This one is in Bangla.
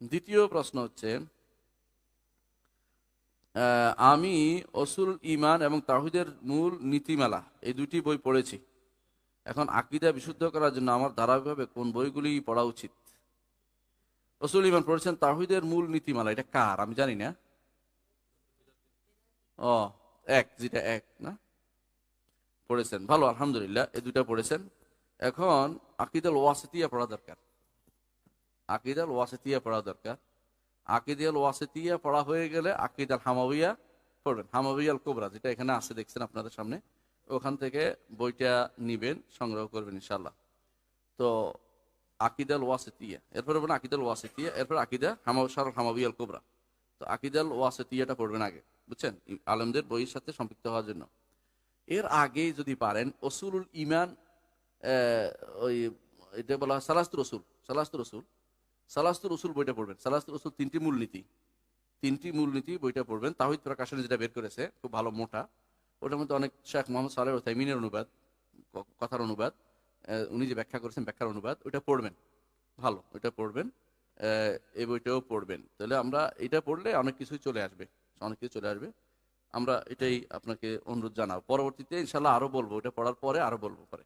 দ্বিতীয় প্রশ্ন হচ্ছে আমি অসুল ইমান এবং তাহিদের মূল নীতিমালা, এই দুটি বই পড়েছি। এখন আকিদা বিশুদ্ধ করার জন্য আমার ধারাবাহিকভাবে কোন বইগুলি পড়া উচিত? রসুল ইমান পড়েছেন তাহিদের মূল নীতিমালা, এটা কার? আমি জানি না। ও, এক, যেটা এক, না? পড়েছেন, ভালো, আলহামদুলিল্লাহ, এই দুটা পড়েছেন। এখন আকিদাল ওয়াসিতিয়া পড়া দরকার। আকিদাল ওয়াসিতিয়া পড়া দরকার। আকিদাল ওয়াসিতিয়া পড়া হয়ে গেলে আকিদাল হামাবিয়া পড়বেন। হামাবিয়াল কোবরা, যেটা এখানে আছে, দেখছেন আপনাদের সামনে। ওখান থেকে বইটা নিবেন, সংগ্রহ করবেন ইনশাল্লাহ তো আকিদাল ওয়াসিতিয়া, এরপরে বলবেন আকিদাল ওয়াসিতিয়া, এরপর আকিদা হামা সারল হামাবিয়াল কোবরা। তো আকিদাল ওয়াসিতিয়াটা পড়বেন আগে, বুঝছেন? আলমদের বইয়ের সাথে সম্পৃক্ত হওয়ার জন্য। এর আগে যদি পারেন অসুলুল ইমান ওই, এটা বলা হয় সালাস্ত রসুল সালাস্ত রসুল সালাস্ত রসুল বইটা পড়বেন। সালাস্ত রসুল তিনটি মূলনীতি। তিনটি মূলনীতি বইটা পড়বেন। তাহিদ প্রকাশনে যেটা বের করেছে, খুব ভালো মোটা। ওটার মধ্যে অনেক শেখ মোহাম্মদ সালেহ তাইমিনের অনুবাদ কথার অনুবাদ উনি যে ব্যাখ্যা করেছেন, ব্যাখ্যার অনুবাদ ওইটা পড়বেন। ভালো ওইটা পড়বেন। এই বইটাও পড়বেন। তাহলে আমরা এটা পড়লে অনেক কিছুই চলে আসবে। অনেক কিছু চলে আসবে। আমরা এটাই আপনাকে অনুরোধ জানাব। পরবর্তীতে ইনশাল্লাহ আরও বলব। এটা পড়ার পরে আরও বলব পরে।